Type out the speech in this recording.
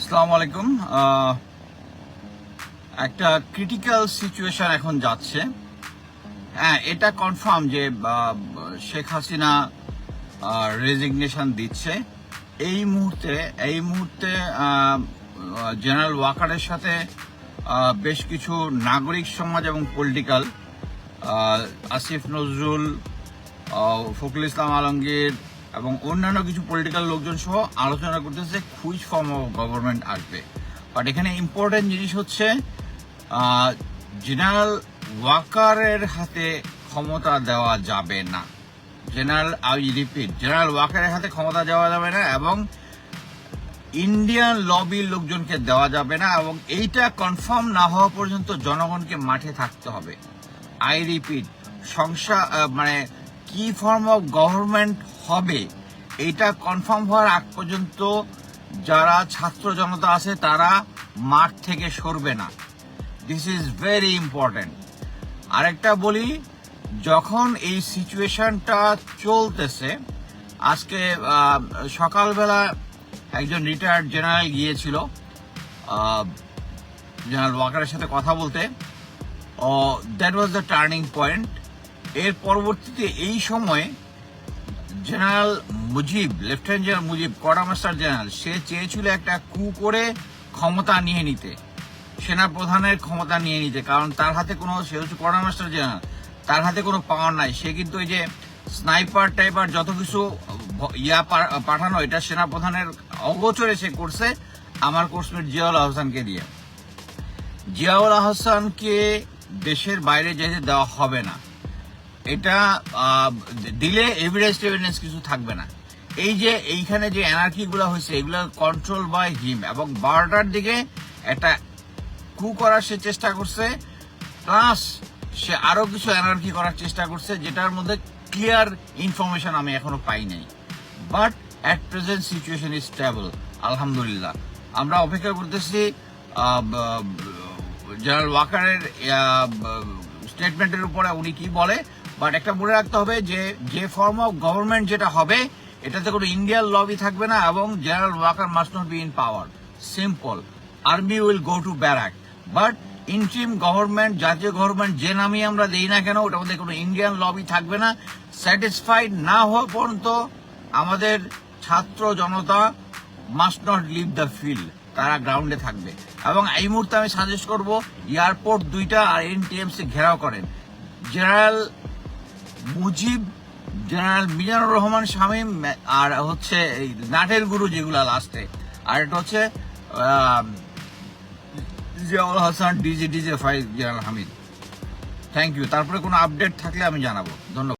আসসালামু আলাইকুম। একটা ক্রিটিক্যাল সিচুয়েশন এখন যাচ্ছে। হ্যাঁ এটা কনফার্ম যে শেখ হাসিনা রেজিগনেশন দিচ্ছে। এই মুহূর্তে এই মুহূর্তে জেনারেল ওয়াকারের সাথে বেশ কিছু নাগরিক সমাজ এবং পলিটিক্যাল আসিফ নজরুল ফখরুল ইসলাম আলমগীর এবং অন্যান্য কিছু পলিটিক্যাল লোকজন সহ আলোচনা করতেছে খুঁজ ফর্ম অফ গভর্নমেন্ট আসবে। বাট এখানে ইম্পর্টেন্ট জিনিস হচ্ছে জেনারেল ওয়াকারের হাতে ক্ষমতা দেওয়া যাবে না। জেনারেল আই রিপিট জেনারেল ওয়াকারের হাতে ক্ষমতা দেওয়া যাবে না এবং ইন্ডিয়ান লবির লোকজনকে দেওয়া যাবে না এবং এইটা কনফার্ম না হওয়া পর্যন্ত জনগণকে মাঠে থাকতে হবে। আই রিপিট সংসা মানে কি ফর্ম অফ গভর্নমেন্ট হবে। এটা কনফার্ম হওয়ার আগ পর্যন্ত যারা ছাত্র জনতা আছে, তারা মাঠ থেকে সরবে না। দিস ইজ ভেরি ইম্পর্টেন্ট আরেকটা বলি, যখন এই সিচুয়েশনটা চলতেছে, আজকে সকালবেলা একজন রিটায়ার্ড জেনারেল গিয়েছিল জেনারেল ওয়াকারের সাথে কথা বলতে। That was the turning point এর পরবর্তীতে এই সময়ে general Mujib lieutenant general Mujib quarter master general সে চেয়েছিল একটা কু করে ক্ষমতা নিয়ে নিতে। সেনা প্রধানের ক্ষমতা নিয়ে নিতে, কারণ তার হাতে কোনো, সে হচ্ছে কড়া মাস্টার জেনারেল তার হাতে কোনো পাওয়ার নাই। সে কিন্তু ওই যে স্নাইপার টাইপার যত কিছু ইয়া পাঠানো, এটা সেনা প্রধানের অগোচরে সে করছে আমার কোর্সমেট জিয়াউল আহসানকে দিয়ে। জিয়াউল আহসানকে দেশের বাইরে যেতে দেওয়া হবে না। এটা দিলে এভিডেন্স টেভিডেন্স কিছু থাকবে না। এই যে এইখানে যে এনার্কি গুলো হয়েছে, এগুলো কন্ট্রোল বাই হিম এবং বারোটার দিকে একটা কু করার সে চেষ্টা করছে প্লাস সে আরও কিছু এনার্কি করার চেষ্টা করছে, যেটার মধ্যে ক্লিয়ার ইনফরমেশন আমি এখনও পাই নাই। But at present situation is stable আলহামদুলিল্লাহ। আমরা অপেক্ষা করতেছি জেনারেল ওয়াকারের স্টেটমেন্টের উপরে উনি কি বলে? বাট একটা মনে রাখতে হবে যে যে ফর্ম অফ গভর্নমেন্ট যেটা হবে, এটাতে কোনো ইন্ডিয়ান লবি থাকবে না এবং general Waker must not be in power simple army will go to barrack but interim government জাতীয় গভর্নমেন্ট যে নামই আমরা দেই না কেন, ওটার মধ্যে কোনো ইন্ডিয়ান লবি থাকবে না। স্যাটিসফাইড না হওয়া পর্যন্ত আমাদের ছাত্র জনতা must not leave the field তারা গ্রাউন্ডে থাকবে। এবং এই মুহূর্তে আমি সাজেস্ট করব এয়ারপোর্ট দুইটা আর এনটিএমসি ঘেরাও করেন। জেনারেল মুজিব জেনারেল মিজানুর রহমান শামীম, আর হচ্ছে এই নাটের গুরু যেগুলা লাস্টে আর এটা হচ্ছে Ziaul Hasan, DG, DJ five general Hamid. Thank you তারপরে কোনো আপডেট থাকলে আমি জানাব। ধন্যবাদ।